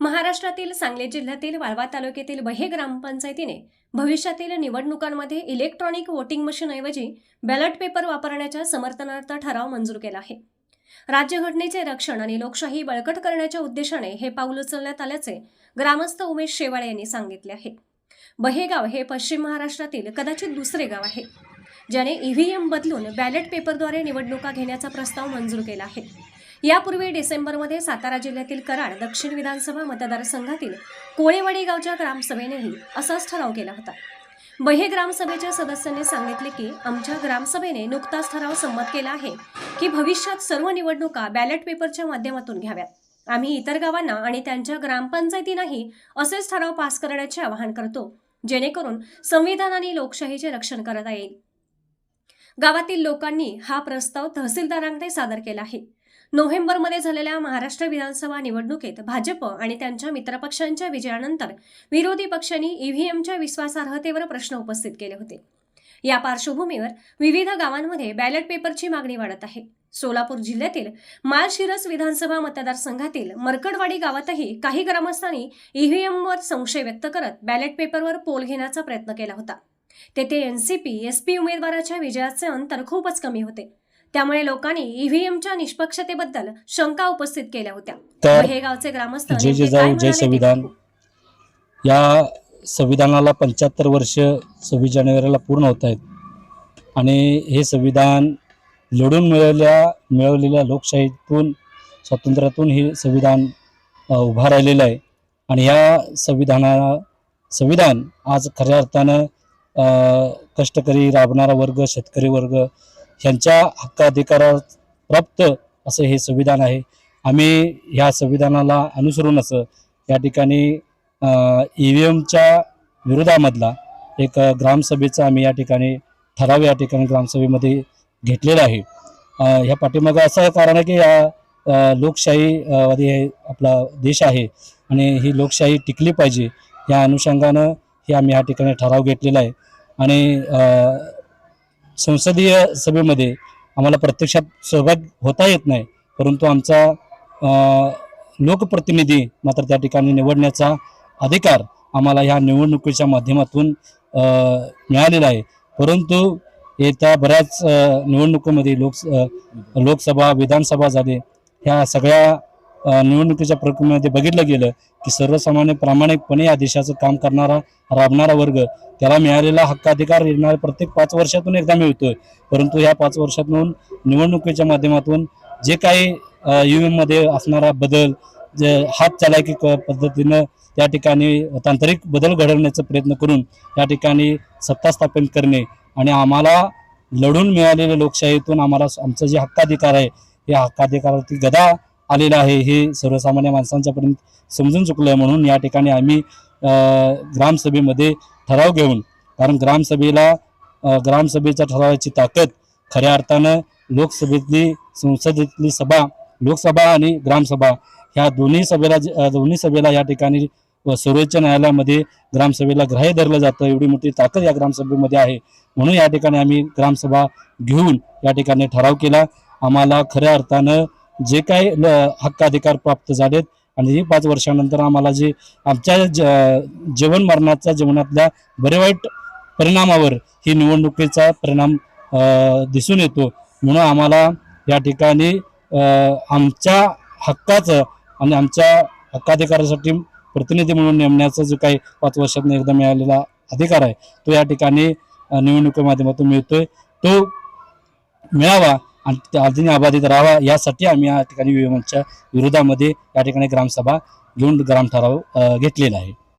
महाराष्ट्रातील सांगली जिल्ह्यातील वाळवा तालुक्यातील बहे ग्रामपंचायतीने भविष्यातील निवडणुकांमध्ये इलेक्ट्रॉनिक वोटिंग मशीनऐवजी बॅलेट पेपर वापरण्याच्या समर्थनार्थ ठराव मंजूर केला आहे. राज्यघटनेचे रक्षण आणि लोकशाही बळकट करण्याच्या उद्देशाने हे पाऊल उचलण्यात आल्याचे ग्रामस्थ उमेश शेवाळे यांनी सांगितले आहे. बहेगाव हे पश्चिम महाराष्ट्रातील कदाचित दुसरे गाव आहे ज्याने ईव्हीएम बदलून बॅलेट पेपरद्वारे निवडणुका घेण्याचा प्रस्ताव मंजूर केला आहे. यापूर्वी डिसेंबरमध्ये सातारा जिल्ह्यातील कराड दक्षिण विधानसभा मतदारसंघातील कोळेवाडी गावच्या ग्रामसभेनेही असाच ठराव केला होता. बहे ग्रामसभेच्या सदस्यांनी सांगितले की आमच्या ग्रामसभेने नुकताच ठराव संमत केला आहे की भविष्यात सर्व निवडणुका बॅलेट पेपरच्या माध्यमातून घ्याव्यात. आम्ही इतर गावांना आणि त्यांच्या ग्रामपंचायतींनाही असेच ठराव पास करण्याचे आवाहन करतो जेणेकरून संविधान आणि लोकशाहीचे रक्षण करता येईल. गावातील लोकांनी हा प्रस्ताव तहसीलदारांकडे सादर केला आहे. नोव्हेंबरमध्ये झालेल्या महाराष्ट्र विधानसभा निवडणुकीत भाजप आणि त्यांच्या मित्रपक्षांच्या विजयानंतर विरोधी पक्षांनी ईव्हीएमच्या विश्वासार्हतेवर प्रश्न उपस्थित केले होते. या पार्श्वभूमीवर विविध गावांमध्ये बॅलेट पेपरची मागणी वाढत आहे. सोलापूर जिल्ह्यातील माळशिरस विधानसभा मतदारसंघातील मरकडवाडी गावातही काही ग्रामस्थांनी ईव्हीएमवर संशय व्यक्त करत बॅलेट पेपरवर पोल घेण्याचा प्रयत्न केला होता. तेथे एनसीपी एसपी उमेदवाराच्या विजयाचे अंतर खूपच कमी होते. त्यामुळे लोकांनी ईव्हीएमच्या निष्पक्षतेबद्दल शंका उपस्थित केल्या होत्या. तर हे गावचे ग्रामस्थ काय जय म्हणाले ते? संविधान. या संविधानाला पंच्याहत्तर वर्ष सव्वीस जानेवारीला पूर्ण होत आहेत. आणि हे संविधान लढून मिळवल्या मिळवलेल्या लोकशाहीतून स्वातंत्र्यातून हे संविधान उभा राहिलेलं आहे. आणि ह्या संविधाना संविधान आज खऱ्या अर्थानं अ, कष्टकरी राबणारा वर्ग शेतकरी वर्ग ह्यांच्या हक्काधिकारावर प्राप्त असं हे संविधान आहे. आम्ही ह्या संविधानाला अनुसरून असं या ठिकाणी ई व्ही एमच्या विरोधामधला एक ग्रामसभेचा आम्ही या ठिकाणी ठराव या ठिकाणी ग्रामसभेमध्ये घेतलेला आहे. ह्या पाठीमागं असं कारण आहे की या लोकशाहीवादी हे आपला देश आहे आणि ही लोकशाही टिकली पाहिजे या अनुषंगानं हे आम्ही या ठिकाणी ठराव घेतलेला आहे. आणि संसदीय सभेमध्ये आम्हाला प्रत्यक्षात सहभाग होता येत नाही परंतु आमचा लोकप्रतिनिधी मात्र त्या ठिकाणी निवडण्याचा अधिकार आम्हाला ह्या निवडणुकीच्या माध्यमातून मिळालेला आहे. परंतु येत्या बऱ्याच निवडणुकीमध्ये लोक लोकसभा विधानसभा झाले ह्या सगळ्या निवडणुकीच्या प्रक्रियेमध्ये बघितलं गेलं की सर्वसामान्य प्रामाणिकपणे या देशाचं काम करणारा राबणारा वर्ग त्याला मिळालेला हक्काधिकार येणारा प्रत्येक पाच वर्षातून एकदा मिळतोय. परंतु ह्या पाच वर्षातून निवडणुकीच्या माध्यमातून जे काही यू एममध्ये असणारा बदल जे हात चालाकी पद्धतीनं त्या ठिकाणी तांत्रिक बदल घडवण्याचा प्रयत्न करून या ठिकाणी सत्ता स्थापन करणे आणि आम्हाला लढून मिळालेल्या लोकशाहीतून आम्हाला आमचं जे हक्काधिकार आहे या हक्काधिकारावरती गदा आलेलं आहे. हे सर्वसामान्य माणसांच्यापर्यंत समजून चुकलं आहे म्हणून या ठिकाणी आम्ही ग्रामसभेमध्ये ठराव घेऊन कारण ग्रामसभेला ग्रामसभेच्या ठरावाची ताकद खऱ्या अर्थानं लोकसभेतली संसदेतली सभा लोकसभा आणि ग्रामसभा ह्या दोन्ही सभेला दोन्ही सभेला या ठिकाणी व सर्वोच्च न्यायालयामध्ये ग्रामसभेला ग्राह्य धरलं जातं. एवढी मोठी ताकद या ग्रामसभेमध्ये आहे. म्हणून या ठिकाणी आम्ही ग्रामसभा घेऊन या ठिकाणी ठराव केला. आम्हाला खऱ्या अर्थानं जे काही ल- हक्काधिकार प्राप्त झालेत आणि ही पाच वर्षानंतर आम्हाला जे आमच्या ज जीवन मरणाच्या जीवनातल्या बरे वाईट परिणामावर ही निवडणुकीचा परिणाम दिसून येतो. म्हणून आम्हाला या ठिकाणी आमच्या हक्काचं आणि आमच्या हक्काधिकारासाठी प्रतिनिधी म्हणून नेमण्याचा जो काही पाच वर्षातून एकदा मिळालेला अधिकार आहे तो या ठिकाणी निवडणुकी माध्यमातून मिळतोय. तो मिळावा आणि अजूनही अबाधित राहावा यासाठी आम्ही या ठिकाणी विमानच्या विरोधामध्ये या ठिकाणी ग्रामसभा घेऊन ग्राम ठराव घेतलेला आहे.